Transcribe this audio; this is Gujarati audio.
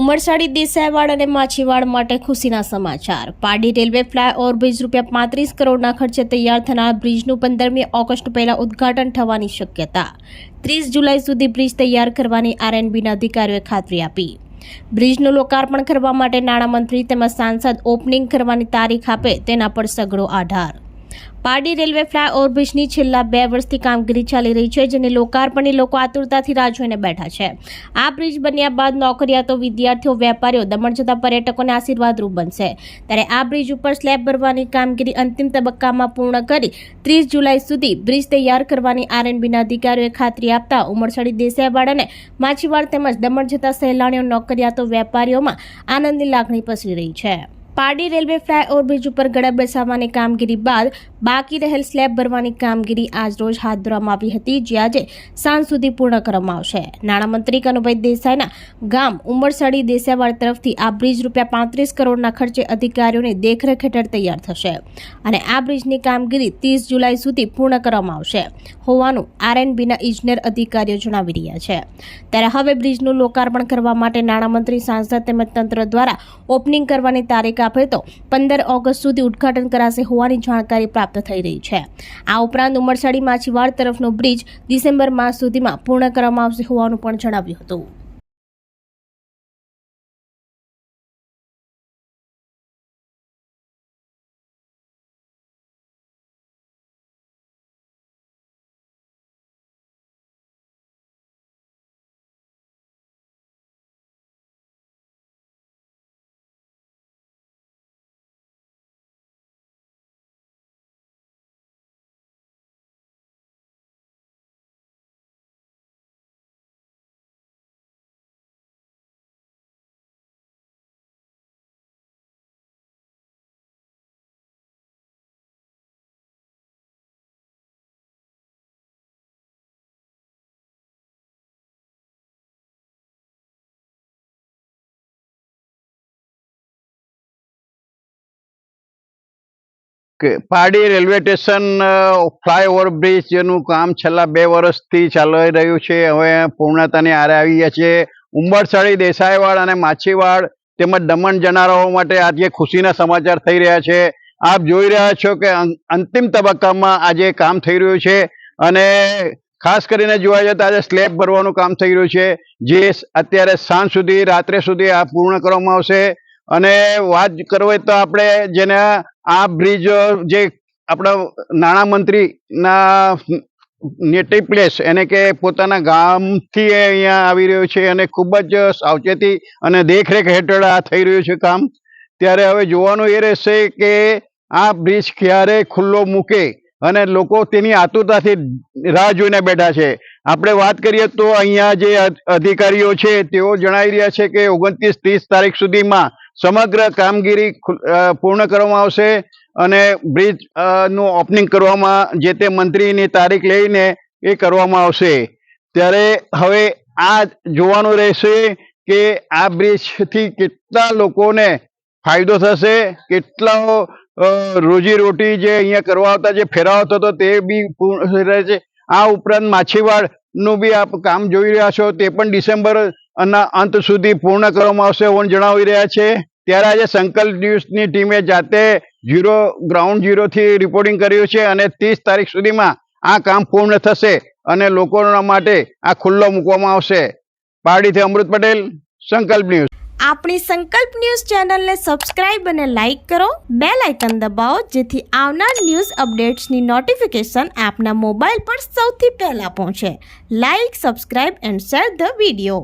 ઉમરસાડી, દેસાઈવાડ અને માછીવાડ માટે ખુશીના સમાચાર. પાડી રેલવે ફ્લાય ઓવરબ્રિજ રૂપિયા પાંત્રીસ કરોડના ખર્ચે તૈયાર થનાર બ્રિજનું પંદરમી ઓગસ્ટ પહેલા ઉદ્ઘાટન થવાની શક્યતા. ત્રીસ જુલાઈ સુધી બ્રિજ તૈયાર કરવાની આરએનબીના અધિકારીઓએ ખાતરી આપી. બ્રિજનું લોકાર્પણ કરવા માટે નાણામંત્રી તેમજ સાંસદ ઓપનિંગ કરવાની તારીખ આપે તેના પર સઘળો આધાર. પારડી રેલવે ફ્લાયઓવર ઓવરબ્રિજની છેલ્લા બે વર્ષથી કામગીરી ચાલી રહી છે, જેને લોકાર્પણની લોકો આતુરતાથી રાહ જોઈને બેઠા છે. આ બ્રિજ બન્યા બાદ નોકરિયાતો, વિદ્યાર્થીઓ, વેપારીઓ, દમણ જતા પર્યટકોને આશીર્વાદરૂપ બનશે. ત્યારે આ બ્રિજ ઉપર સ્લેબ ભરવાની કામગીરી અંતિમ તબક્કામાં પૂર્ણ કરી ત્રીસ જુલાઈ સુધી બ્રિજ તૈયાર કરવાની આરએનબીના અધિકારીઓએ ખાતરી આપતા ઉમરસાડી દેસાઈવાડ અને માછીવાડ તેમજ દમણ જતા સહેલાણીઓ, નોકરિયાતો, વેપારીઓમાં આનંદની લાગણી પસરી રહી છે. પારડી રેલવે ફ્લાયઓવરબ્રિજ ઉપર ગળા બેસાવવાની કામગીરી બાદ બાકી રહેલ સ્લેબ ભરવાની કામગીરી આજ રોજ હાથ ધરવામાં આવી હતી, જે આજે સાંજ સુધી પૂર્ણ કરવામાં આવશે. નાણામંત્રી કનુભાઈ દેસાઈના ગામ ઉમરસાડી દેસાઈવાડ તરફથી આ બ્રિજ રૂપિયા પાંત્રીસ કરોડના ખર્ચે અધિકારીઓની દેખરેખ હેઠળ તૈયાર થશે અને આ બ્રિજની કામગીરી ત્રીસ જુલાઈ સુધી પૂર્ણ કરવામાં આવશે હોવાનું આરએનબીના ઇજનેર અધિકારીઓ જણાવી રહ્યા છે. ત્યારે હવે બ્રિજનું લોકાર્પણ કરવા માટે નાણામંત્રી સાંસદ તેમજ તંત્ર દ્વારા ઓપનિંગ કરવાની તારીખ આપે તો પંદર ઓગસ્ટ સુધી ઉદ્ઘાટન કરાશે હોવાની જાણકારી પ્રાપ્ત થઈ રહી છે. આ ઉપરાંત ઉમરસાડી માછીવાડ તરફનો બ્રિજ ડિસેમ્બર માસ સુધીમાં પૂર્ણ કરવામાં આવશે હોવાનું પણ જણાવ્યું હતું. પારડી રેલવે સ્ટેશન ફ્લાયઓવર બ્રિજનું કામ છેલ્લા બે વર્ષથી ચાલી રહ્યું છે. હવે પૂર્ણતાની આરે આવી ગયા છે. ઉંબરસાળી, દેસાઈવાડ અને માછીવાડ તેમજ દમણ જનારાઓ માટે આજે ખુશીના સમાચાર થઈ રહ્યા છે. આપ જોઈ રહ્યા છો કે અંતિમ તબક્કામાં આજે કામ થઈ રહ્યું છે અને ખાસ કરીને જોવા જતા આજે સ્લેબ ભરવાનું કામ થઈ રહ્યું છે. જે અત્યારે સાંજ સુધી, રાત્રે સુધી આ પૂર્ણ કરવામાં આવશે. અને વાત કરવી તો આપણે જેને આ બ્રિજ જે આપણા મંત્રીના નેટિવ પ્લેસ એને કે પોતાના ગામથી અહીંયા આવી રહ્યો છે અને ખૂબ જ સાવચેતી અને દેખરેખ હેઠળ આ થઈ રહ્યું છે કામ. ત્યારે હવે જોવાનું એ રહેશે કે આ બ્રિજ ક્યારે ખુલ્લો મૂકે અને લોકો તેની આતુરતાથી રાહ જોઈને બેઠા છે. આપણે વાત કરીએ તો અહીંયા જે અધિકારીઓ છે તેઓ જણાવી રહ્યા છે કે ઓગણત્રીસ ત્રીસ તારીખ સુધીમાં સમગ્ર કામગીરી પૂર્ણ કરવામાં આવશે અને બ્રિજનું ઓપનિંગ કરવામાં જે તે મંત્રીની તારીખ લઈને એ કરવામાં આવશે. ત્યારે હવે આ જોવાનું રહેશે કે આ બ્રિજથી કેટલા લોકોને ફાયદો થશે કેટલા અ, રોજીરોટી જે અહીંયા કરવા આવતા જે ફેરાવો થતો તે બી પૂર્ણ રહે છે આ ઉપરાંત માછીવાડનું બી આપ કામ જોઈ રહ્યા છો તે પણ ડિસેમ્બર ના અંત સુધી પૂર્ણ કરવામાં આવશે એવું જણાવી રહ્યા છે. ત્યારે આજે સંકલ્પ ન્યૂઝની ટીમે જાતે ઝીરો, ગ્રાઉન્ડ ઝીરોથી રિપોર્ટિંગ કર્યું છે અને ત્રીસ તારીખ સુધીમાં આ કામ પૂર્ણ થશે અને લોકોના માટે આ ખુલ્લો મૂકવામાં આવશે. પારડીથી અમૃત પટેલ, સંકલ્પ ન્યૂઝ. આપણી સંકલ્પ ન્યૂઝ ચેનલને સબસ્ક્રાઇબ અને લાઇક કરો. બે લાઇકન દબાવો, જેથી આવનાર ન્યૂઝ અપડેટ્સની નોટિફિકેશન આપના મોબાઈલ પર સૌથી પહેલા પહોંચે. Like subscribe and share the video